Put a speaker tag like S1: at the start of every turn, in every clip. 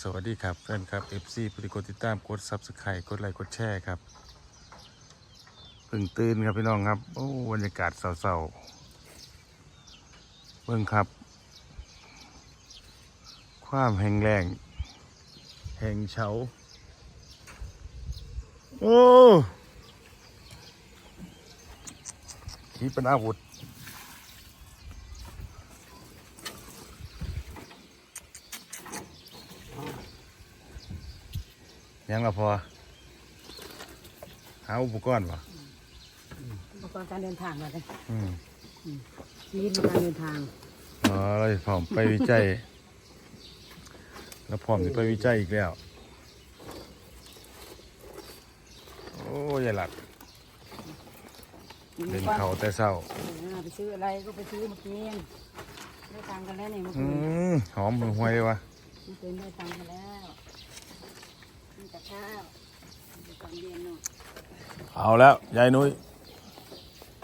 S1: สวัสดีครับแฟนครับ FC ผู้ที่กดติดตามกด Subscribe กดไลค์กดแชร์ครับเพิ่งตื่นครับพี่น้องครับ โอ้บรรยากาศเศร้าๆเบิ่งครับ ความแห้งแล้งแห้งเฉาโอ้ขีเป็นอาวุธ ยังละพอ หาอุปกรณ์วะ
S2: อุปกรณ์การเดินทางมาเลย
S1: อืม
S2: ชีวิตในการเดินทาง
S1: อ๋อเราจะพร้อมไปวิจัย แล้วพร้อมจะไปวิจัยอีกแล้ว โอ้ยายหลัดเล่นเขาแต่เศร้า
S2: เออไปซื้ออะไรก็ไปซื้อมากินได้ตังค์กันแล้วเนี่ยเมื่อ
S1: อื
S2: คืน
S1: มหอมหวยเลยวะ
S2: เมื่อคืนได้ตังค์กันแล้ว เข่าตอนเย็นเนาะ
S1: เอาแล้วยายนุ้ย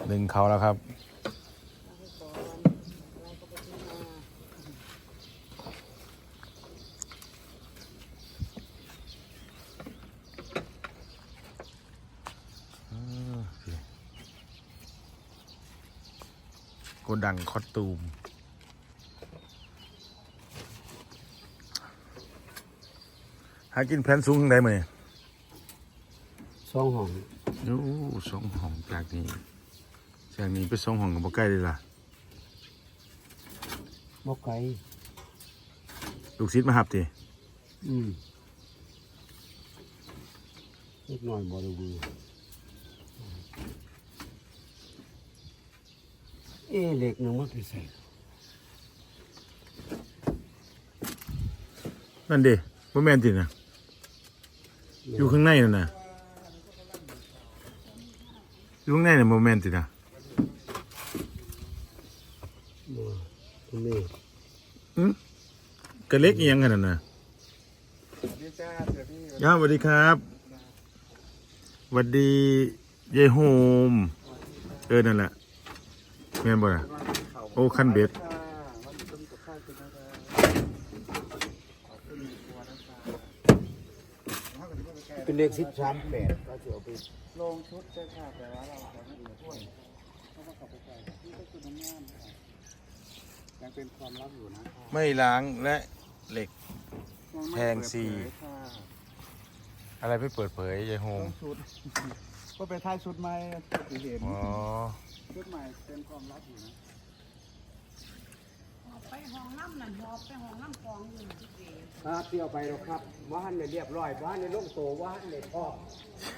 S1: ดึงเขาแล้วครับ
S2: เอาไปก่อนอะไรก็ไปซื้อมา
S1: โกดังคอตูมากินแผ่นสูงทางใดมาเนี่ย
S3: สองห้อง
S1: โอ้สองห้องจากนี้จากนี้ไปสองห้องกับบ่ใกล้เลยล่ะ
S3: บ่ไกล
S1: ลูกศิษย์มาหับที
S3: อืมเล็กน้อยบ่ได้ดูเอ๊ะเหล็กหนึงมันไปใส่
S1: นั่นดิบ่แม่นตินะ อยู่ข้างในนั่นน่ะอยู่ข้างในน่ะบ่แม่นตินะ
S3: บ่ตรงนี้
S1: อืมกระเล็กอีหยังกันนั่นน่ะย่าสวัสดีครับสวัสดียายโฮม เออ นั่นแหละแม่นบ่ล่ะโอ้คันเบ็ด
S3: เป็นเหล็กสิบสามแปดก็จะเอาไป
S4: ลงชุดใช่ค่ะแต่ว่าเราจะไม่เหลือถ้วยเพราะว่าเขาไปใส่ที่ก็คือน้ำงานค่ะยังเป็นความลับอยู่นะ
S1: ไม่ล้างและเหล็ก
S4: ยังไม่
S1: แทงสี่
S4: เปิดเผยค่ะ
S1: อะไรไม่เปิดเผยยายโฮม
S4: ต้องชุด ก็ไปท้ายชุดใหม่ชุดที่เห็น
S1: อ๋อ
S4: ชุดใหม่เป็นความลับอยู่นะ
S2: ไป ห้องน้ำนั่นหอบไปห้องน้ำกองอยู่ที่เดียว
S3: ถ้าเที่ยวไปหรอกครับว่าหันในเรียบร้อยว่าหันในลงโตว่าหันในพ่อ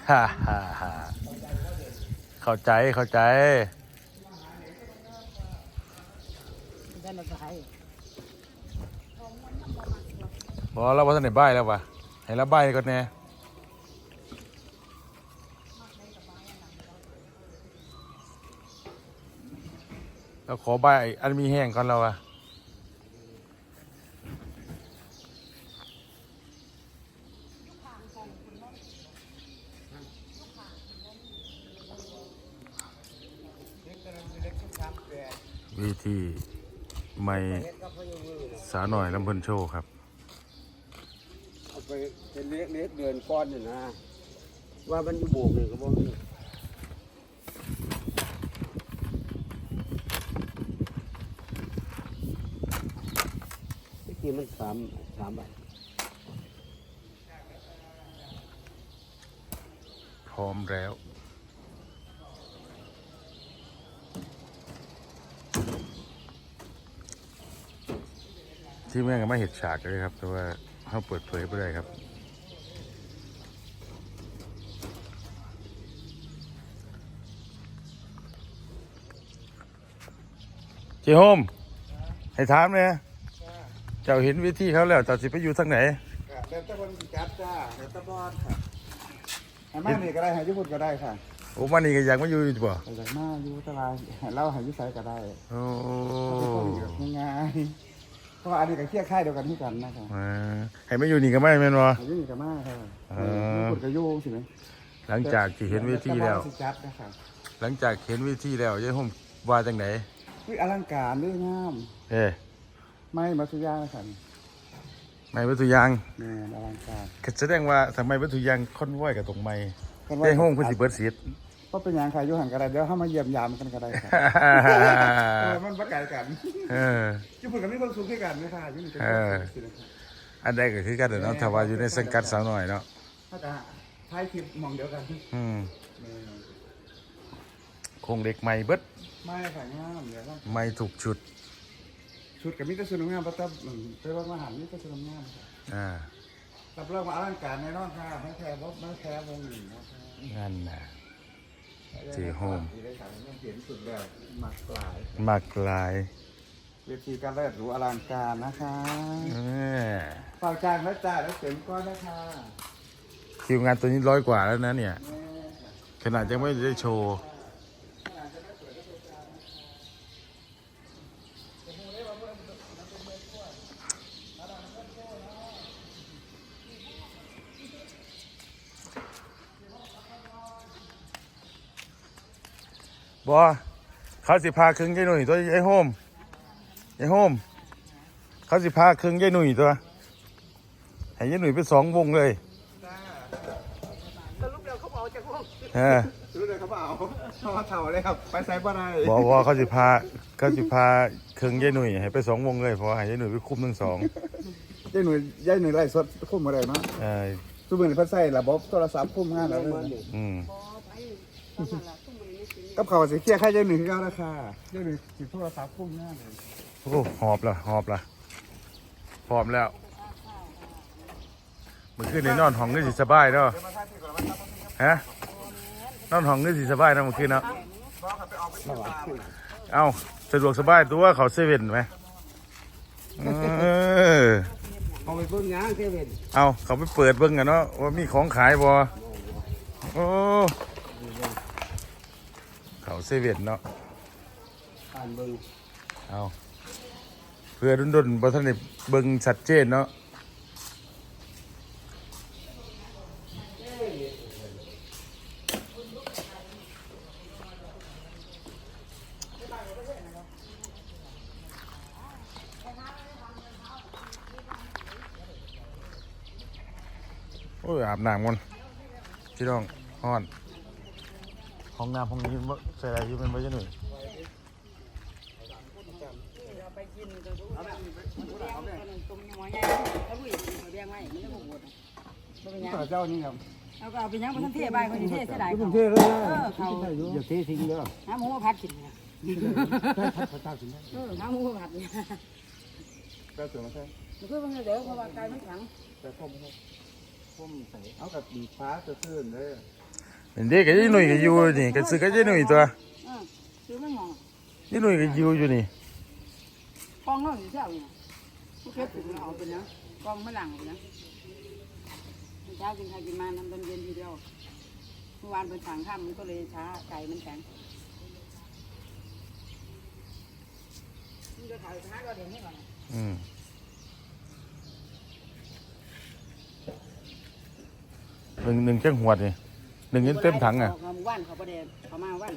S1: ฮ่าฮ่าฮ่าเข้าใจเข้าใจ
S2: ได้ละไง
S1: บอกเราว่าท่านไหนบ้ายแล้ววะให้เราบ้ายก่อนแน่เราขอบ้ายอันมีแห้งก่อนเราอะ วิธีไม่สาวหน่อยลำเพิ่นโชว์ครับ
S3: เอาไปเป็นเล็กเล็กเดือนก้อนนี่นะ ว่ามันอยู่โบกนี่ก็บ่มีที่จริงมันสามสามบาท
S1: พร้อมแล้ว ที่แม่งก็ไม่เห็นฉากเลยครับ แต่ว่าเขาเปิดเผยไปเลยครับ เจ้าโฮมให้ถามเนี่ยเจ้าเห็นวิธีเขาแล้วเจ้าสิไปอยู่ทางไหน
S4: เดินตะบนจับจ้าเดินตะบอนค่ะให้มานี่ก็ได้ให้ญี่ปุ่นก็ได้ค่ะ
S1: โอ้มันนี่ก็อยากมาอยู่อยู่บ่
S4: แต่จากมาอยู่ตลาดให้เล่าให้ยุไสก็ได้
S1: โอ้
S4: เป็นคนอยู่ง่ายๆ เพราะว่าอันนี้ก็เคี่ยค่ายเดียวกันที่กันนะครับ
S1: มาให้มาอยู่นี่ก็ไม่แม่นบ่
S4: อายุนี่ก็มากครับ
S1: เออ
S4: ญี่ปุ่นก็โยงสิไหม
S1: หลังจากที่เห็นวิธีแล้ว
S4: ต่าสิจับนะครับ
S1: หลังจากเห็นวิธีแล้วยายโฮมว่าจังไหน
S4: วิอลังการด้วยงาม
S1: เอ้
S4: ไม่มัตสุยานะครับ
S1: ไม้วัตถุยาง
S4: แม่นอลังการ
S1: ก็แสดงว่าทำไมวัตถุยางค่อนไหวกับตรงไม้
S4: คนว่า
S1: ได้ห้องเพิ่นสิเบิดสีด
S4: ก็เป็นอย่างใครยุหันกันได้เดี๋ยวเข้ามาเยี่ยมยามกันก็ได้ครับเออมันประกาศกัน
S1: เออ
S4: ญี่ปุ่นกับนี่คนสูงขึ้นกันไหมคะยุ่งกัน
S1: เอออันใดก็คือกันเด้อเนาะถ้าว่าอยู่ในสังกัดสาวน้อยเนาะ
S4: ถ้าจะท้ายคลิปมองเดียวกัน
S1: อืม
S4: แม่
S1: คงเด็กใหม่เบิด
S4: ไม่ค่ะงามเดี๋ยวต้อง
S1: ใหม่ถูกชุด
S4: ชุดกับมิตรสุนงามประทับไปว่ามาหันมิตรสุนงามค่ะ
S1: อ่า
S4: รับรองมาอลังการแน่นอนค่ะไม่แพ้บไม่แพ้วงหนึ่งนะคะ
S1: นั่นน่ะ เจ๊โฮม
S4: ที่ได้สามเรื่องเปลี่ยนสุดแบบหมักหลาย
S1: มากลาย
S4: เวทีการแรกหรูอลังการนะคะ
S1: เออ
S4: ฝากจ้างและจ่ายแล้วเต็มก้อนนะคะ
S1: คิวงานตัวนี้ร้อยกว่าแล้วนะเนี่ย ขนาดยังไม่ได้โชว์ บอเขาสิพาครึ่งยายหนุ่ยตัวไอ้โฮมไอ้โฮมเขาสิพาครึ่งยายหนุ่ยตัวให้ยายหนุ่ยไปสองวงเลย
S2: สรุปแล้วเขาบอกจากห้อง
S1: เออ
S4: รู้เลยเขาเปล่าเขามาเถ่าเลยครับไปไซบ่ได้
S1: บอกว่าเขาสิพาเขาสิพาครึ่งยายหนุ่ยให้ไปสองวงเลยเพราะว่าให้ยายหนุ่ยไปคุมทั้งสอง
S4: ยายหนุ่ยยายหนุ่ยไล่สดคุ้มอะไรเนาะ
S1: เออ
S4: ทุกมือเพิ่นใส่ระบบโทรศัพท์คุ้มงานแล้วเลย
S1: อืม
S2: บอไปประมาณละทุ่มบริเวณนี้
S4: กับเขาวสิเคลียร์ค่ายายหนุ่ยคือเก่าราคายายหนุ่ยสิโทรศัพท์คุ้มงานเลย
S1: โอ้หอบละหอบละพร้อมแล้วเมื่อคืนนี้นอนห้องนี่สิสบายเนาะฮะนอนห้องนี่สิสบายเนาะเมื่อคืนเนาะเอาสะดวกสบายตัวเขาเซเว่นไหมเออ
S3: เอาไปเบิ่งหยังเซเว่น
S1: เอาเขาไปเปิดเบิ่งกันเนาะว่ามีของขายบ่โอ้ เขาเซเว่นเนาะ
S3: อ่านเบิ่ง
S1: เอาเพื่อดุนดนๆบ่ทันได้เบิ่งชัดเจนเนาะโอ้ยอาบน้ำก่อนพี่น้องฮ้อน ห้องน้ำห้องนี้ใส่อะไรอยู่เป็นบ่จะหน่อย
S2: เราไปกินก็รู้ว่าแดงตัวนึงตุ่มยังไงเขาลุยแดงไว้มันเลยบ่ปวดบ่เป็นหยัง
S4: ต่อเจ้านี่ครับ
S2: เอาก็เอาไปหยังบ่ทันเทใบคนสิเทเสียดาย
S4: กรุ
S2: เขา
S4: งเทพเลย
S2: เออเขา
S3: อย่าเททิ้งเด้อ
S2: น้ำหมูผัดกินเนี่ย
S3: พระเจ้าสิ
S2: เออน้ำหมูผัดเนี่ย
S4: ก็สวยมาใช่
S2: มันคือมันเดี๋ยวเพราะว่าไก่มันแข็ง
S4: แต่พ่อไม่พ่อมใส่เอากับดีฟ้าจะซื่นเลย
S1: เป็นเด็กกับยี่หนุ่ยก็อยู่นี่ก็ซื้อกับยี่หนุ่ยตัว
S2: เออคือมันมอง
S1: ยี่หนุ่ยก็อยู่อยู่นี่
S2: กองนั่นอยู่เจ้าเนี่ยมันเก็บถึงเอาไปนะกองมันหลังไปนะเช้ากินข้าวกินมาน้ำตอนเย็นทีเดียวเมื่อวานเป็นสั่งข้ามมันก็เลยช้าไก่มันแข็งนี่ก็ถ่ายช้าก็เดี๋ยวนี้ก่อน
S1: อืมหนึ่งหนึ่งแจ้งหวดนี่ หนึ่งเงินเต็มถังอะ
S2: เขามาว่านเขาประเดี๋ยวเขามาว่าน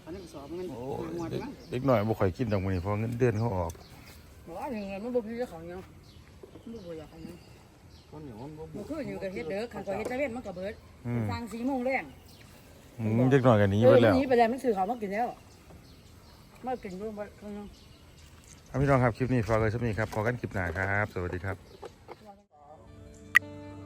S2: เขานั่งสอบมัน
S1: โอ้
S2: หมด
S1: เด็ก
S2: มั้ง
S1: เด็กหน่อยบ่ค่อยกินดอกมันนี่เพราะเงินเดือนเขาออก
S2: บอกว่าอย่างเงี้ยมันบ่มีเจ้าของเนาะมันบ่อยากให้เนาะ
S3: คนเหนียวมันบ่
S2: มันคืออยู่กับเฮ็ดเด้อขันก็เฮ็ดตะเวนมันก็เบิด
S1: อืม
S2: สร้าง4โมงแรง
S1: อืมเด็กหน่อยกันนี้
S2: เอ
S1: ไป
S2: อ
S1: แล้ว
S2: หนีไปแล้วมันซื้อข้าวมากินแล้วมากินบ่บ่ข้างนอก
S1: เอาพี่น้องครับคลิปนี้ฝากไว้สักนี้ครับพอกันคลิปหน้าครับ สวัสดีครับ